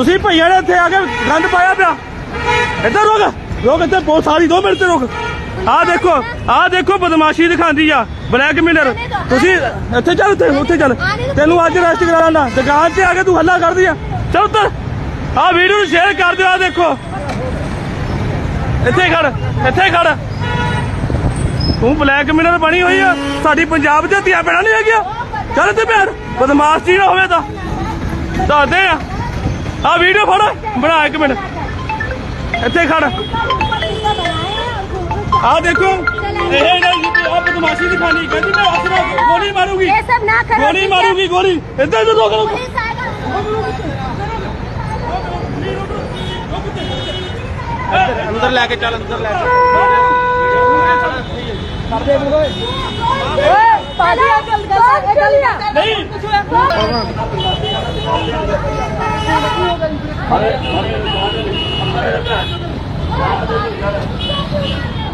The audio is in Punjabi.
ਤੁਸੀਂ ਭਈਆ ਨੇ ਇੱਥੇ ਆ ਕੇ ਗੰਦ ਪਾਇਆ ਪਿਆ। ਇੱਧਰ ਰੁਕ ਰੁਕ ਇੱਥੇ ਪੁਲਿਸ ਆ ਦੋ ਮਿੰਟ ਤੇ ਰੁਕ। ਆਹ ਦੇਖੋ ਆਹ ਦੇਖੋ ਬਦਮਾਸ਼ੀ ਦਿਖਾਉਂਦੀ ਆ, ਬਲੈਕ ਮਿਲਰ ਤੁਸੀਂ ਇੱਥੇ ਚੱਲ ਉੱਥੇ ਉੱਥੇ ਚੱਲ। ਤੈਨੂੰ ਅੱਜ ਅਰੈਸਟ ਕਰਾਣਾ ਦੁਕਾਨ ਤੇ ਆ ਕੇ ਤੂੰ ਹੱਲਾ ਕਰਦੀ ਆ। ਚੱਲ ਉੱਤਰ। ਆਹ ਵੀਡੀਓ ਨੂੰ ਸ਼ੇਅਰ ਕਰ ਦਿਓ, ਆ ਦੇਖੋ। ਇੱਥੇ ਖੜ ਇੱਥੇ ਖੜ। ਤੂੰ ਬਲੈਕ ਮਿਲਰ ਬਣੀ ਹੋਈ ਆ। ਸਾਡੀ ਪੰਜਾਬ ਦੇ ਧੀਆ ਪੈਣਾ ਨਹੀਂ ਹੈਗੀਆਂ। ਚੱਲ ਇੱਥੇ ਬੈਠ ਬਦਮਾਸ਼ ਜੀ ਨਾ ਹੋਵੇ ਤਾਂ। ਦੱਸਦੇ ਆ। ਆ ਵੀਡੀਓ ਫੜ। ਬਣਾ ਇੱਕ ਮਿੰਟ। ਇੱਥੇ ਖੜ। ਆ ਦੇਖੋ। ਇਹ ਇਹਨਾਂ ਦੀ ਆ ਬਦਮਾਸ਼ੀ ਦਿਖਾਣੀ ਕਹਿੰਦੀ ਮੈਂ ਅਸਰਾ ਗੋਲੀ ਮਾਰੂਗੀ। ਇਹ ਸਭ ਨਾ ਕਰੋ ਗੋਲੀ ਮਾਰੂਗੀ ਗੋਲੀ। ਇੱਧਰ ਇੱਧਰ ਰੋਕ ਅੰਦਰ ਲੈ ਕੇ ਚੱਲ ਅੰਦਰ ਲੈ ਕੇ ਕਰਦੇ ਬੁਗੋਏ 欢迎光临欢迎光临欢迎光临